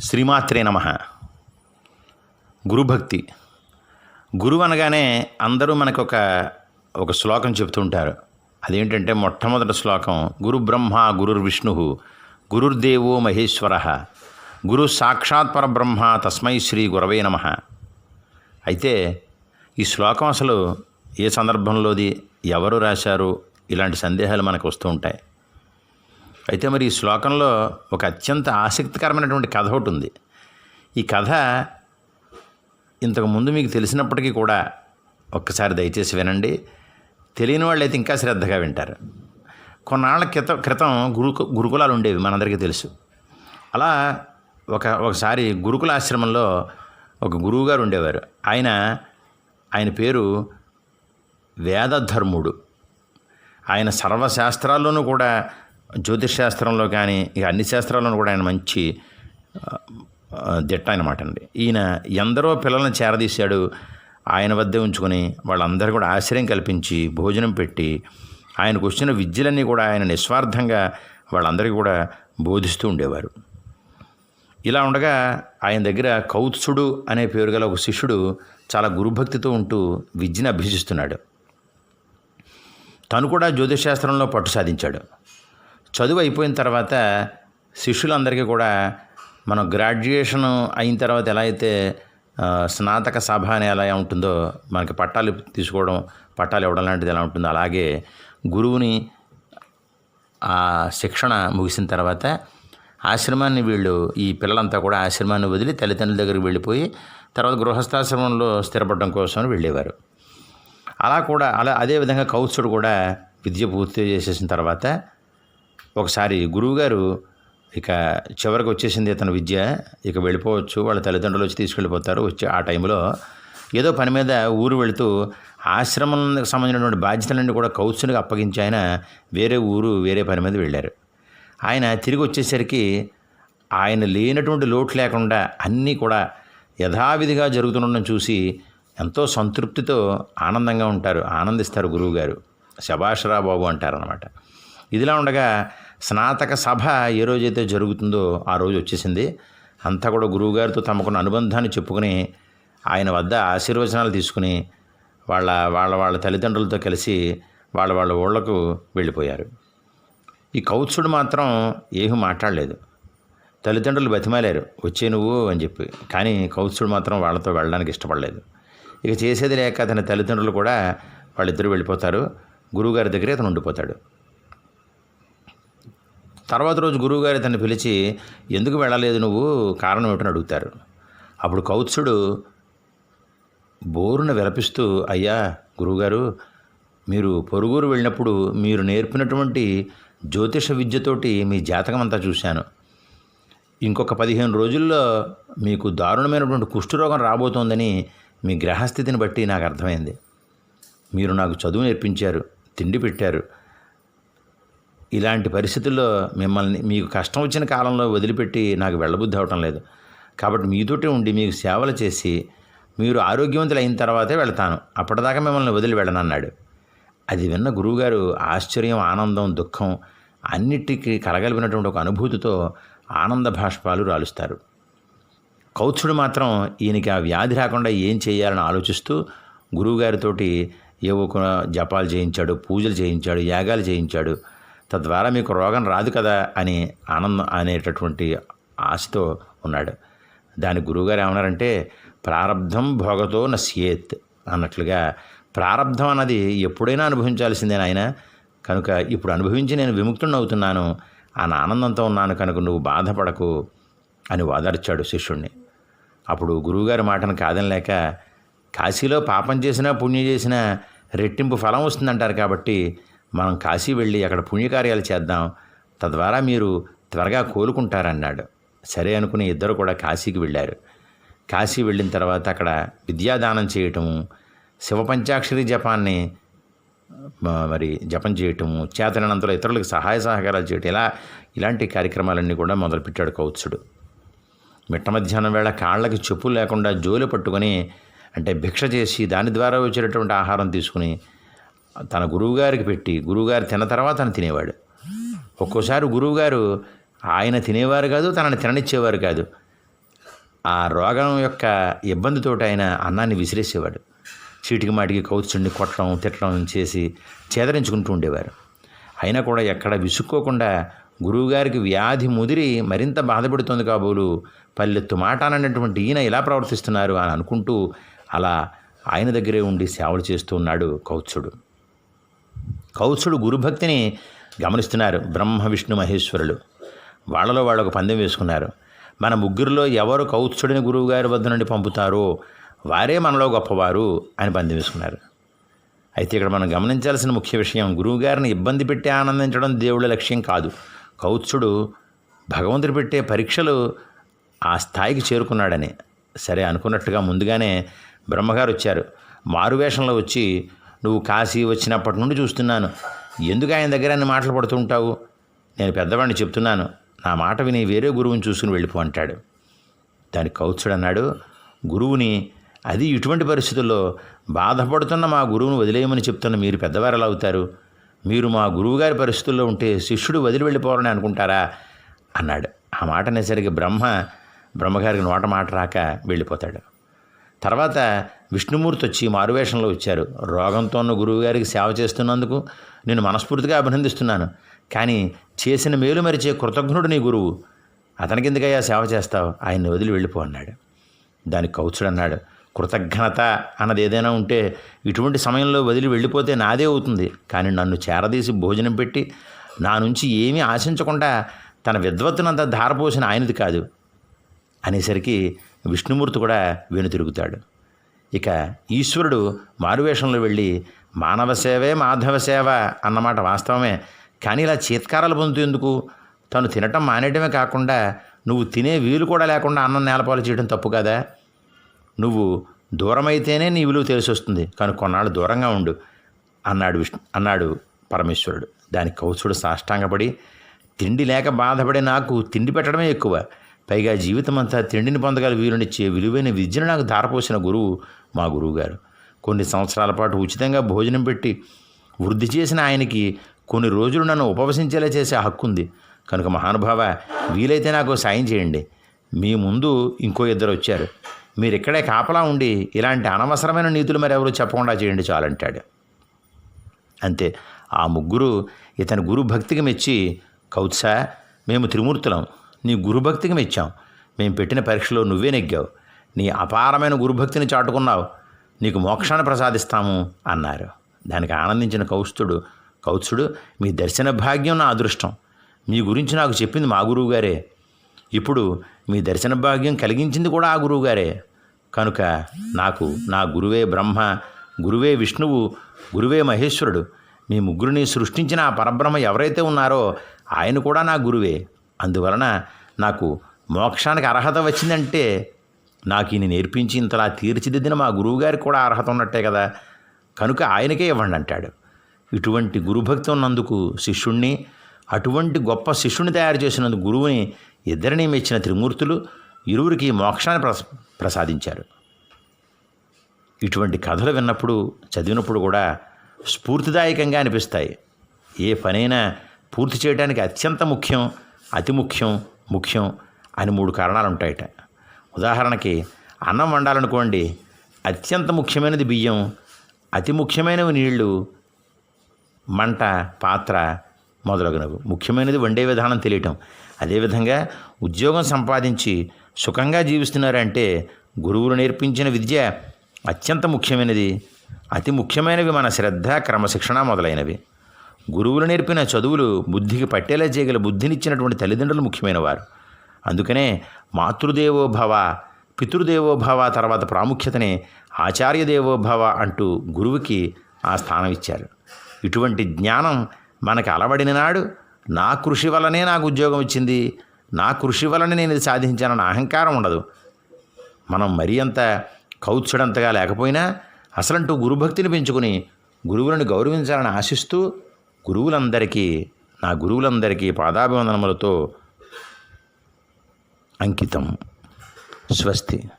శ్రీమాత్రే నమ. గురుభక్తి. గురువు అనగానే అందరూ మనకు ఒక ఒక శ్లోకం చెప్తుంటారు అదేంటంటే మొట్టమొదటి శ్లోకం గురు బ్రహ్మ గురుర్ విష్ణు గురుర్దేవో మహేశ్వర. గురు సాక్షాత్ పరబ్రహ్మ తస్మై శ్రీ గురవే నమ. అయితే ఈ శ్లోకం అసలు ఏ సందర్భంలోది ఎవరు రాశారు ఇలాంటి సందేహాలు మనకు వస్తూ ఉంటాయి. అయితే మరి ఈ శ్లోకంలో ఒక అత్యంత ఆసక్తికరమైనటువంటి కథ ఒకటి ఉంది. ఈ కథ ఇంతకుముందు మీకు తెలిసినప్పటికీ కూడా ఒక్కసారి దయచేసి వినండి. తెలియని వాళ్ళు అయితే ఇంకా శ్రద్ధగా వింటారు. కొన్నాళ్ళ క్రితం క్రితం గురు గురుకులాలు ఉండేవి మనందరికీ తెలుసు. అలా ఒక ఒకసారి గురుకుల ఆశ్రమంలో ఒక గురువుగారు ఉండేవారు. ఆయన ఆయన పేరు వేదధర్ముడు. ఆయన సర్వశాస్త్రాల్లోనూ కూడా జ్యోతిష్ శాస్త్రంలో కానీ ఇక అన్ని శాస్త్రాల్లోనూ కూడా ఆయన మంచి దిట్ట అనమాట అండి. ఈయన ఎందరో పిల్లల్ని చేరదీశాడు ఆయన వద్దే ఉంచుకొని వాళ్ళందరూ కూడా ఆశ్రయం కల్పించి భోజనం పెట్టి ఆయనకు వచ్చిన విద్యలన్నీ కూడా ఆయన నిస్వార్థంగా వాళ్ళందరికీ కూడా బోధిస్తూ ఉండేవారు. ఇలా ఉండగా ఆయన దగ్గర కౌత్సుడు అనే పేరు గల ఒక శిష్యుడు చాలా గురుభక్తితో ఉంటూ విద్యను అభ్యసిస్తున్నాడు. తను కూడా జ్యోతిషశాస్త్రంలో పట్టు సాధించాడు. చదువు అయిపోయిన తర్వాత శిష్యులందరికీ కూడా మనం గ్రాడ్యుయేషన్ అయిన తర్వాత ఎలా అయితే స్నాతక సభ అని ఎలా ఉంటుందో మనకి పట్టాలు తీసుకోవడం పట్టాలు ఇవ్వడం లాంటిది ఎలా ఉంటుందో అలాగే గురువుని ఆ శిక్షణ ముగిసిన తర్వాత ఆశ్రమాన్ని వీళ్ళు ఈ పిల్లలంతా కూడా ఆశ్రమాన్ని వదిలి తల్లిదండ్రుల దగ్గరికి వెళ్ళిపోయి తర్వాత గృహస్థాశ్రమంలో స్థిరపడడం కోసం వెళ్ళేవారు. అలా కూడా అలా అదేవిధంగా కౌత్సుడు కూడా విద్య పూర్తి చేసేసిన తర్వాత ఒకసారి గురువుగారు ఇక చివరికి వచ్చేసింది ఇతను విద్య ఇక వెళ్ళిపోవచ్చు వాళ్ళ తల్లిదండ్రులు వచ్చి తీసుకెళ్ళిపోతారు వచ్చి ఆ టైంలో ఏదో పని మీద ఊరు వెళుతూ ఆశ్రమంకి సంబంధించినటువంటి బాధ్యతలన్నీ కూడా కౌత్సునికి అప్పగించి ఆయన వేరే ఊరు వేరే పని మీద వెళ్ళారు. ఆయన తిరిగి వచ్చేసరికి ఆయన లేనటువంటి లోటు లేకుండా అన్నీ కూడా యథావిధిగా జరుగుతుండడం చూసి ఎంతో సంతృప్తితో ఆనందంగా ఉంటారు ఆనందిస్తారు గురువుగారు. శభాషరా బాబు అంటారనమాట ఇదిలా ఉండగా స్నాతక సభ ఏ రోజైతే జరుగుతుందో ఆ రోజు వచ్చేసింది. అంతా కూడా గురువుగారితో తమకున్న అనుబంధాన్ని చెప్పుకుని ఆయన వద్ద ఆశీర్వచనాలు తీసుకుని వాళ్ళ వాళ్ళ వాళ్ళ తల్లిదండ్రులతో కలిసి వాళ్ళ వాళ్ళ ఊళ్ళకు వెళ్ళిపోయారు. ఈ కౌత్సుడు మాత్రం ఏమీ మాట్లాడలేదు. తల్లిదండ్రులు బతిమాలేరు. వచ్చే నువ్వు అని చెప్పి. కానీ కౌత్సుడు మాత్రం వాళ్ళతో వెళ్ళడానికి ఇష్టపడలేదు. ఇక చేసేది లేక అతని తల్లిదండ్రులు కూడా వాళ్ళిద్దరూ వెళ్ళిపోతారు. గురువుగారి దగ్గరే అతను ఉండిపోతాడు. తర్వాత రోజు గురువుగారు తను పిలిచి ఎందుకు వెళ్ళలేదు నువ్వు? కారణం ఏమిటని అడుగుతారు. అప్పుడు కౌత్సుడు బోరున విలపిస్తూ అయ్యా గురువుగారు మీరు పొరుగురు వెళ్ళినప్పుడు మీరు నేర్పినటువంటి జ్యోతిష విద్యతోటి మీ జాతకం అంతా చూశాను. ఇంకొక పదిహేను రోజుల్లో మీకు దారుణమైనటువంటి కుష్ఠరోగం రాబోతోందని మీ గ్రహస్థితిని బట్టి నాకు అర్థమైంది. మీరు నాకు చదువు నేర్పించారు తిండి పెట్టారు ఇలాంటి పరిస్థితుల్లో మిమ్మల్ని మీకు కష్టం వచ్చిన కాలంలో వదిలిపెట్టి నాకు వెళ్ళబుద్ధి అవటం లేదు. కాబట్టి మీతోటే ఉండి మీకు సేవలు చేసి మీరు ఆరోగ్యవంతులు అయిన తర్వాతే వెళ్తాను. అప్పటిదాకా మిమ్మల్ని వదిలి వెళ్ళనన్నాడు. అది విన్న గురువుగారు ఆశ్చర్యం ఆనందం దుఃఖం అన్నిటికీ కలగలిపినటువంటి ఒక అనుభూతితో ఆనంద భాష్పాలు రాలుస్తారు. కౌత్సుడు మాత్రం ఈయనకి ఆ వ్యాధి రాకుండా ఏం చేయాలని ఆలోచిస్తూ గురువుగారితోటి ఏవో జపాలు చేయించాడు పూజలు చేయించాడు యాగాలు చేయించాడు. తద్వారా మీకు రోగం రాదు కదా అని ఆనందం అనేటటువంటి ఆశతో ఉన్నాడు. దాని గురువుగారు ఏమన్నారంటే ప్రారంధం భోగతో నశ్యేత్ అన్నట్లుగా ప్రారంధం అన్నది ఎప్పుడైనా అనుభవించాల్సిందే ఆయన కనుక ఇప్పుడు అనుభవించి నేను విముక్తుడిని అవుతున్నాను ఆ ఆనందంతో ఉన్నాను కనుక నువ్వు బాధపడకు అని వాదర్చాడు శిష్యుణ్ణి. అప్పుడు గురువుగారి మాటను కాదనలేక కాశీలో పాపం చేసినా పుణ్యం చేసినా రెట్టింపు ఫలం వస్తుందంటారు కాబట్టి మనం కాశీ వెళ్ళి అక్కడ పుణ్యకార్యాలు చేద్దాం తద్వారా మీరు త్వరగా కోలుకుంటారన్నాడు. సరే అనుకుని ఇద్దరు కూడా కాశీకి వెళ్ళారు. కాశీ వెళ్ళిన తర్వాత అక్కడ విద్యాదానం చేయటము శివపంచాక్షరి జపాన్ని మరి జపం చేయటము చేతనంతలో ఇతరులకు సహాయ సహకారాలు చేయటం ఇలా ఇలాంటి కార్యక్రమాలన్నీ కూడా మొదలుపెట్టాడు కౌత్సుడు. మిట్ట మధ్యాహ్నం వేళ కాళ్ళకి చెప్పులు లేకుండా జోలు పట్టుకొని అంటే భిక్ష చేసి దాని ద్వారా వచ్చేటటువంటి ఆహారం తీసుకుని తన గురువుగారికి పెట్టి గురువుగారు తిన్న తర్వాత తను తినేవాడు. ఒక్కోసారి గురువుగారు ఆయన తినేవారు కాదు తనని తిననిచ్చేవారు కాదు. ఆ రోగం యొక్క ఇబ్బందితో ఆయన అన్నాన్ని విసిరేసేవాడు. చీటికి మాటికి కౌచుండి కొట్టడం తిట్టడం చేసి చేదరించుకుంటూ ఉండేవారు. అయినా కూడా ఎక్కడ విసుక్కోకుండా గురువుగారికి వ్యాధి ముదిరి మరింత బాధపడుతుంది కాబోలు పల్లెత్తు మాట అనేటువంటి ఈయన ఇలా ప్రవర్తిస్తున్నారు అని అనుకుంటూ అలా ఆయన దగ్గరే ఉండి సేవలు చేస్తూ ఉన్నాడు కౌత్సుడు. కౌత్సుడు గురుభక్తిని గమనిస్తున్నారు బ్రహ్మ విష్ణు మహేశ్వరులు. వాళ్ళలో వాళ్ళు ఒక పందెం వేసుకున్నారు. మన ముగ్గురిలో ఎవరు కౌత్సుడిని గురువుగారి వద్ద నుండి పంపుతారో వారే మనలో గొప్పవారు అని పందెం వేసుకున్నారు. అయితే ఇక్కడ మనం గమనించాల్సిన ముఖ్య విషయం గురువుగారిని ఇబ్బంది పెట్టి ఆనందించడం దేవుళ్ళ లక్ష్యం కాదు. కౌత్సుడు భగవంతుడు పెట్టే పరీక్షలు ఆ స్థాయికి చేరుకున్నాడని. సరే అనుకున్నట్టుగా ముందుగానే బ్రహ్మగారు వచ్చారు. మారువేషంలో వచ్చి నువ్వు కాశీ వచ్చినప్పటి నుండి చూస్తున్నాను. ఎందుకు ఆయన దగ్గర అన్ని మాటలు పడుతూ ఉంటావు? నేను పెద్దవాడిని చెప్తున్నాను. నా మాట విని వేరే గురువుని చూసుకుని వెళ్ళిపో అంటాడు. దానికి కౌత్సుడు అన్నాడు గురువుని అది ఇటువంటి పరిస్థితుల్లో బాధపడుతున్న మా గురువును వదిలేయమని చెప్తున్న మీరు పెద్దవారు ఎలా అవుతారు? మీరు మా గురువుగారి పరిస్థితుల్లో ఉంటే శిష్యుడు వదిలి వెళ్ళిపోవాలని అనుకుంటారా? అన్నాడు. ఆ మాట అనేసరికి బ్రహ్మ బ్రహ్మగారికి నోట మాట రాక వెళ్ళిపోతాడు. తర్వాత విష్ణుమూర్తి వచ్చి మారువేషంలో వచ్చారు. రోగంతో ఉన్న గురువుగారికి సేవ చేస్తున్నందుకు నేను మనస్ఫూర్తిగా అభినందిస్తున్నాను. కానీ చేసిన మేలు మరిచే కృతజ్ఞుడు నీ గురువు. అతనికి ఎందుకయ్యా సేవ చేస్తావు? ఆయన్ని వదిలి వెళ్ళిపో అన్నాడు. దానికి కౌచుడు అన్నాడు కృతజ్ఞత అన్నది ఏదైనా ఉంటే ఇటువంటి సమయంలో వదిలి వెళ్ళిపోతే నాదే అవుతుంది. కానీ నన్ను చేరదీసి భోజనం పెట్టి నా నుంచి ఏమీ ఆశించకుండా తన విద్వత్తునంతా ధారపోసిన ఆయనది కాదు. అనేసరికి విష్ణుమూర్తి కూడా వెనుతిరుగుతాడు. ఇక ఈశ్వరుడు మారువేషంలో వెళ్ళి మానవ సేవే మాధవ సేవ అన్నమాట వాస్తవమే. కానీ ఇలా చీత్కారాలు పొందుతూ తను తినటం మానేయడమే కాకుండా నువ్వు తినే వీలు కూడా లేకుండా అన్నం నేలపాలు చేయడం తప్పు కదా? నువ్వు దూరమైతేనే నీ విలువ తెలిసి వస్తుంది కానీ కొన్నాళ్ళు దూరంగా ఉండు అన్నాడు విష్ణు అన్నాడు పరమేశ్వరుడు. దానికి కౌసుడు సాష్టాంగపడి తిండి లేక బాధపడే నాకు తిండి పెట్టడమే ఎక్కువ. పైగా జీవితం అంతా తిండిని పొందగల వీలునిచ్చే విలువైన విద్యను నాకు ధారపోసిన గురువు మా గురువుగారు. కొన్ని సంవత్సరాల పాటు ఉచితంగా భోజనం పెట్టి వృద్ధి చేసిన ఆయనకి కొన్ని రోజులు నన్ను ఉపవసించేలా చేసే హక్కు ఉంది కనుక మహానుభావ వీలైతే నాకు సాయం చేయండి. మీ ముందు ఇంకో ఇద్దరు వచ్చారు. మీరు ఇక్కడే కాపలా ఉండి ఇలాంటి అనవసరమైన నీతులు మరి చెప్పకుండా చేయండి చాలంటాడు. అంతే. ఆ ముగ్గురు ఇతని గురు భక్తికి మెచ్చి కౌత్సా మేము త్రిమూర్తులం. నీ గురుభక్తికి మెచ్చాం మేము పెట్టిన పరీక్షలో నువ్వే నెగ్గావు. నీ అపారమైన గురుభక్తిని చాటుకున్నావు. నీకు మోక్షాన్ని ప్రసాదిస్తాము అన్నారు. దానికి ఆనందించిన కౌస్తుడు కౌత్సుడు మీ దర్శన భాగ్యం నా అదృష్టం. మీ గురించి నాకు చెప్పింది మా గురువుగారే. ఇప్పుడు మీ దర్శన భాగ్యం కలిగించింది కూడా ఆ గురువుగారే. కనుక నాకు నా గురువే బ్రహ్మ గురువే విష్ణువు గురువే మహేశ్వరుడు. మీ ముగ్గురిని సృష్టించిన ఆ పరబ్రహ్మ ఎవరైతే ఉన్నారో ఆయన కూడా నా గురువే. అందువలన నాకు మోక్షానికి అర్హత వచ్చిందంటే నాకు ఈయన నేర్పించి ఇంతలా తీర్చిదిద్దిన మా గురువుగారికి కూడా అర్హత ఉన్నట్టే కదా. కనుక ఆయనకే ఇవ్వండి అంటాడు. ఇటువంటి గురుభక్తి ఉన్నందుకు శిష్యుణ్ణి అటువంటి గొప్ప శిష్యుని తయారు చేసినందుకు గురువుని ఇద్దరిని మెచ్చిన త్రిమూర్తులు ఇరువురికి మోక్షాన్ని ప్రస ప్రసాదించారు. ఇటువంటి కథలు విన్నప్పుడు చదివినప్పుడు కూడా స్ఫూర్తిదాయకంగా అనిపిస్తాయి. ఏ పనైనా పూర్తి చేయడానికి అత్యంత ముఖ్యం. అతి ముఖ్యం ముఖ్యం అని మూడు కారణాలు ఉంటాయట ఉదాహరణకి అన్నం వండాలనుకోండి అత్యంత ముఖ్యమైనది బియ్యం అతి ముఖ్యమైనవి నీళ్ళు మంట పాత్ర మొదలగునవి. ముఖ్యమైనది వండే విధానం తెలియటం. అదేవిధంగా ఉద్యోగం సంపాదించి సుఖంగా జీవిస్తున్నారంటే గురువులు నేర్పించిన విద్య అత్యంత ముఖ్యమైనది. అతి ముఖ్యమైనవి మన శ్రద్ధ క్రమశిక్షణ మొదలైనవి. గురువులు నేర్పిన చదువులు బుద్ధికి పట్టేలా చేయగల బుద్ధినిచ్చినటువంటి తల్లిదండ్రులు ముఖ్యమైన వారు అందుకనే మాతృదేవో భవ తర్వాత ప్రాముఖ్యతనే ఆచార్యదేవోభవ భవ అంటూ గురువుకి ఆ స్థానం ఇచ్చారు. ఇటువంటి జ్ఞానం మనకు అలవడిన నాడు నా కృషి వల్లనే నాకు ఉద్యోగం వచ్చింది నా కృషి వలన నేను ఇది సాధించానన్న అహంకారం ఉండదు. మనం మరీ అంత కౌత్సుడంతగా లేకపోయినా అసలంటూ గురుభక్తిని పెంచుకుని గురువులను గౌరవించాలని ఆశిస్తూ గురువులందరికీ నా గురువులందరికీ పాదాభివందనములతో అంకితం. స్వస్తి.